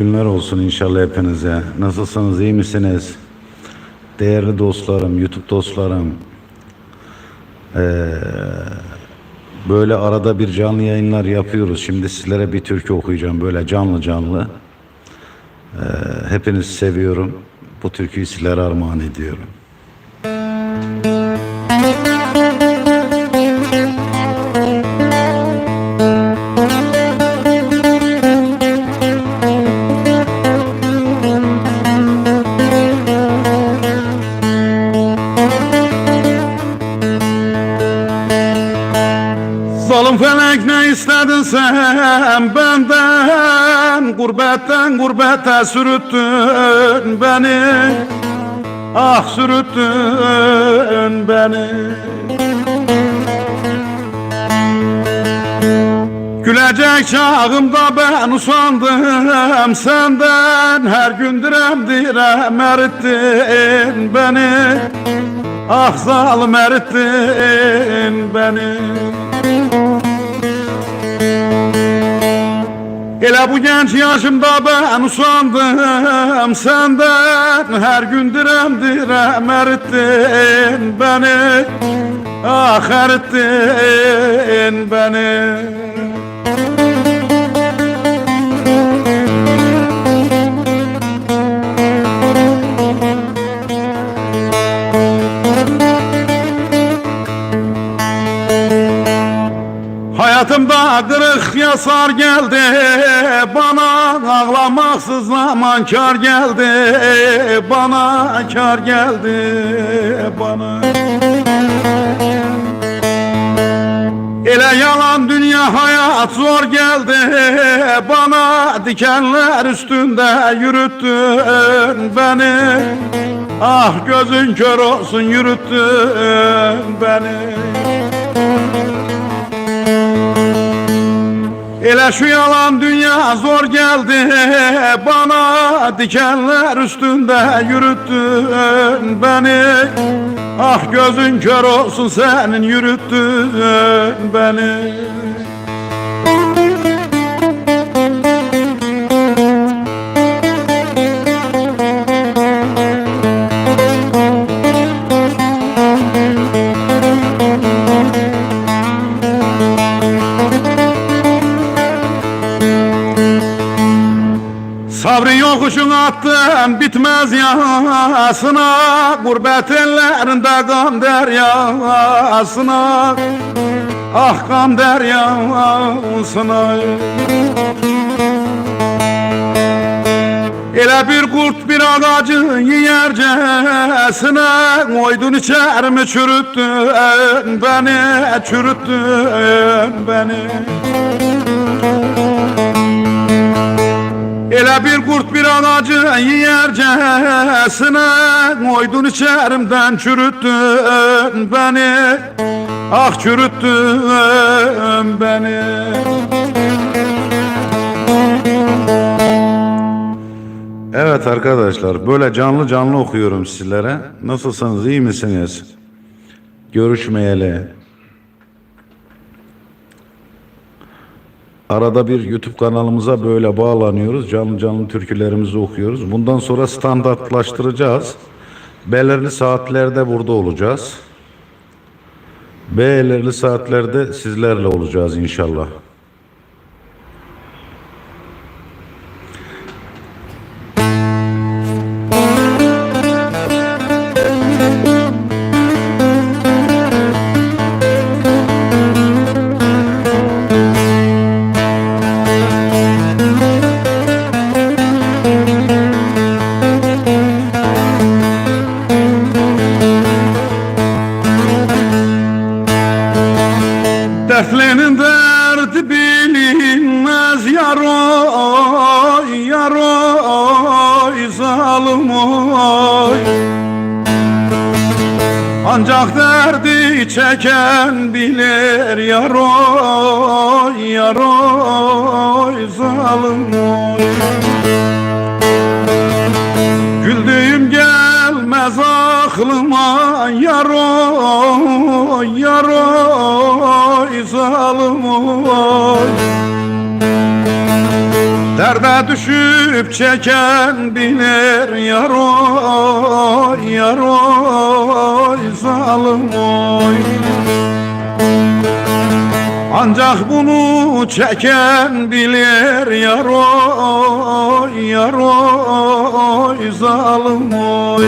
Günler olsun inşallah hepinize. Nasılsınız, iyi misiniz? Değerli dostlarım, YouTube dostlarım. Ee, böyle arada bir canlı yayınlar yapıyoruz. Şimdi sizlere bir türkü okuyacağım böyle canlı canlı. Ee, hepinizi seviyorum. Bu türküyü sizlere armağan ediyorum. Gurbetten gurbete sürüttün beni. Ah sürüttün beni. Gülecek çağımda ben usandım. Senden Her gün direm direm erittin beni. Ah zalim erittin beni Elə bu genç yaşımda ben usandım senden Her gün direm direm erittin beni Ah erittin beni Hayatımda kırık yasar geldi Bana ağlamaksız zaman kar geldi. Bana kar geldi bana. Ele yalan dünya hayat zor geldi Bana dikenler üstünde yürüttün beni. Ah gözün kör olsun yürüttün beni Elə şu yalan dünya zor geldi. Bana Dikenler üstünde yürüttün beni. Ah gözün kör olsun senin yürüttün beni attın bitmez yasına Gurbet ellerinde kan deryasına. Ah kan deryasına. Elə bir kurt bir ağacı yiyercesine Koydun içerimi çürüttün beni Çürüttün beni Elə bir kurt bir ağacı yiyercesine Koydun içerimden çürüttün beni Ah çürüttün beni Evet arkadaşlar böyle canlı canlı okuyorum sizlere. Nasılsınız iyi misiniz? Görüşmeyeli. Arada bir YouTube kanalımıza böyle bağlanıyoruz. Canlı canlı türkülerimizi okuyoruz. Bundan sonra standartlaştıracağız. Belirli saatlerde burada olacağız. Belirli saatlerde sizlerle olacağız inşallah. Ancak derdi çeken bilir yaroy yaroy zalim oy. Güldüğüm gelmez aklıma yaroy yaroy zalim oy Derde düşüp çeken bilir yaroy yaroy zalim oy. Ancak bunu çeken bilir yaroy yaroy zalim oy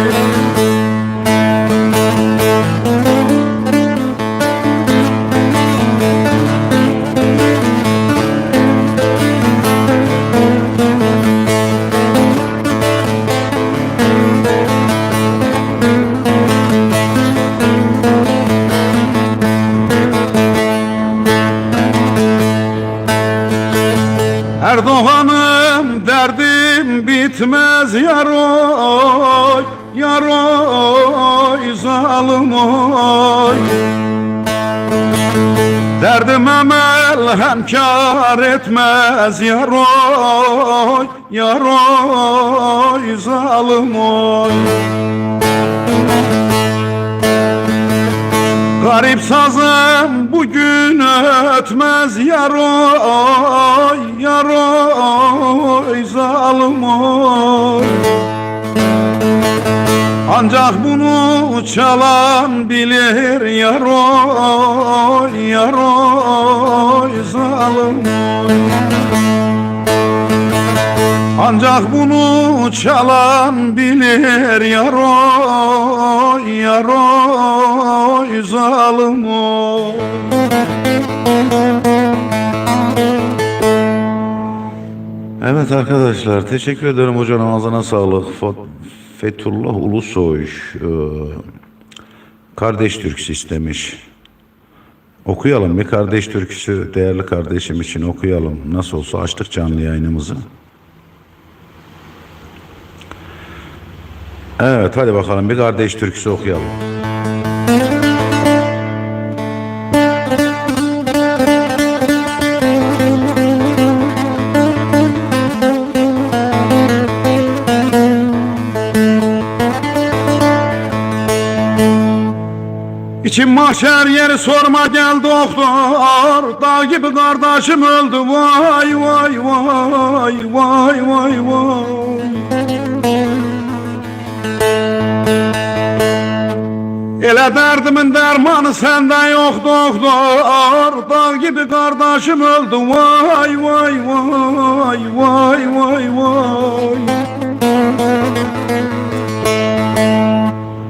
Zalim oy. Derdim emel hem kar etmez yaroy Yaroy zalim oy. Garip sazım bugün ötmez yaroy Yaroy zalim oy Ancak bunu çalan bilir yaroy Yaroy zalim ancak bunu çalan bilir yaroy yaroy zalim oy. Evet arkadaşlar teşekkür ederim hocanın ağzına sağlık. Fethullah Ulusoy e, kardeş türküsü istemiş. Okuyalım bir kardeş türküsü değerli kardeşim için okuyalım. Nasıl olsa açtık canlı yayınımızı. Evet hadi bakalım bir kardeş türküsü okuyalım. Mahşer yeri sorma gel doktor Dağ gibi kardeşim öldü. Vay vay vay vay vay vay. Ele derdimin dermanı sende yok doktor. Dağ gibi kardeşim öldü. Vay vay vay vay vay vay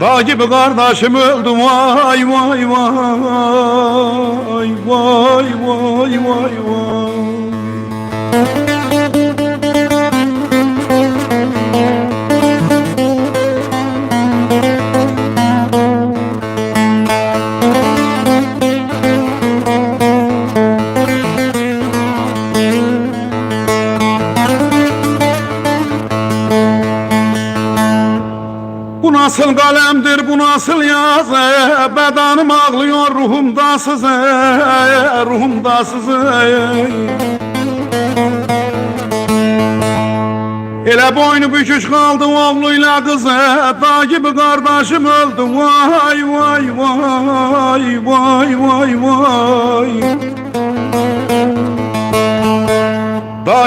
Dağ gibi kardeşim öldü vay vay vay vay vay vay vay Bu nasıl kalemdir, bu nasıl yazı? Bedenim ağlıyor, ruhumda sızı Ruhumda sızı. Ele boynu büküş kaldı oğluyla kızı. Dağ gibi kardeşim öldü. Vay vay vay vay vay vay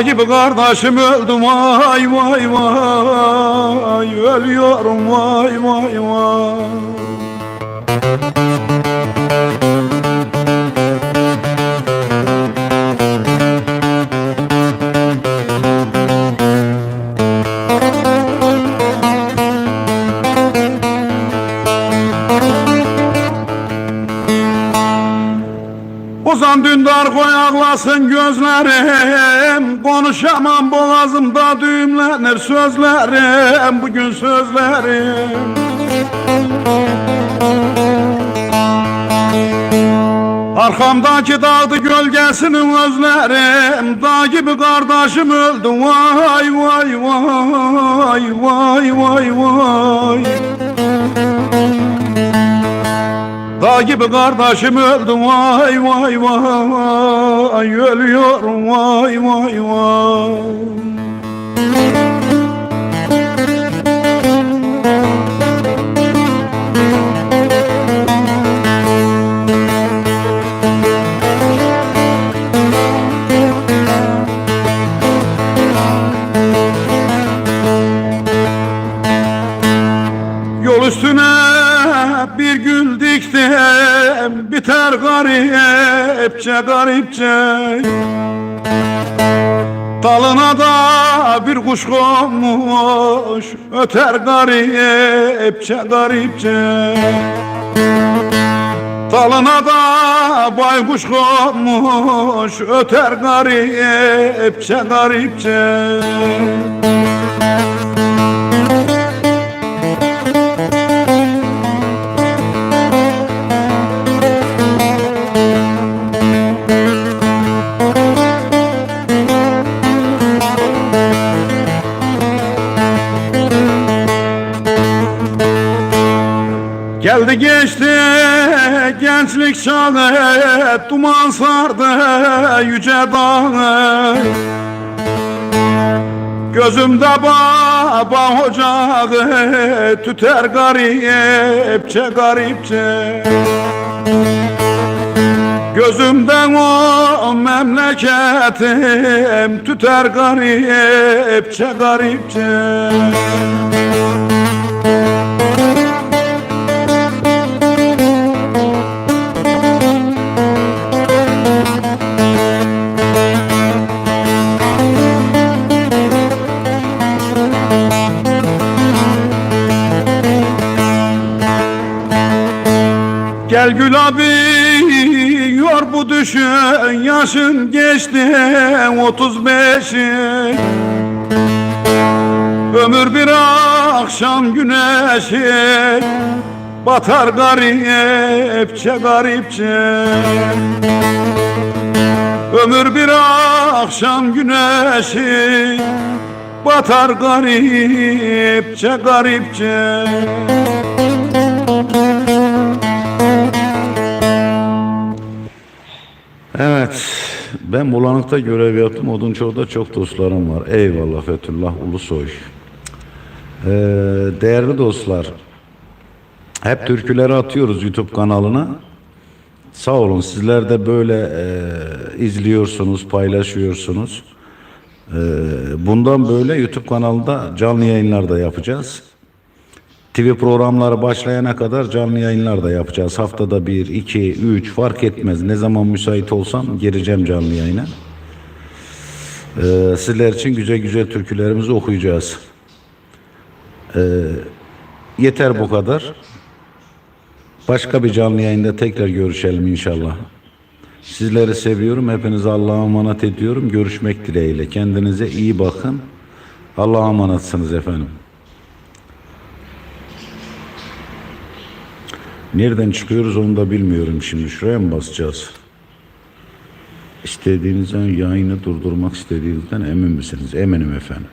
Gibi kardeşim öldü vay vay vay. Ölüyorum vay vay vay Ozan dündar koy ağlasın gözlerim. Konuşamam boğazımda düğümlenir sözlerim. Bugün sözlerim. Arkamdaki dağdı gölgesinin özlerim. Dağ gibi kardeşim öldü. Vay vay vay vay vay vay gibi kardeşim öldü vay vay vay. Ölüyorum. Vay vay vay garipçe garipçe. Dalına da bir kuş konmuş Öter garipçe garipçe. Dalına da baykuş konmuş Öter garipçe garipçe Geldi geçti gençlik çağı Duman sardı yüce dağı. Gözümde baba ocağı Tüter garipçe garipçe. Gözümden o memleketim Tüter garipçe garipçe Gel Gül abi yor bu düşün Yaşın geçti otuz beşi. Ömür bir akşam güneşi Batar garipçe garipçe. Ömür bir akşam güneşi Batar garipçe garipçe Evet, ben Bulanık'ta görev yaptım. Odunçoğlu'da çok dostlarım var. Eyvallah Fethullah Ulusoy. Ee, değerli dostlar, hep türküleri atıyoruz YouTube kanalına. Sağ olun, sizler de böyle e, izliyorsunuz, paylaşıyorsunuz. Ee, bundan böyle YouTube kanalında canlı yayınlar da yapacağız. TV programları başlayana kadar canlı yayınlar da yapacağız. Haftada bir, iki, üç fark etmez. Ne zaman müsait olsam gireceğim canlı yayına. Ee, sizler için güzel güzel türkülerimizi okuyacağız. Ee, yeter bu kadar. Başka bir canlı yayında tekrar görüşelim inşallah. Sizleri seviyorum. Hepinize Allah'a emanet ediyorum. Görüşmek dileğiyle. Kendinize iyi bakın. Allah'a emanetsiniz efendim. Nereden çıkıyoruz onu da bilmiyorum şimdi. Şuraya mı basacağız? İstediğinizden yayını durdurmak istediğinizden emin misiniz? Eminim efendim.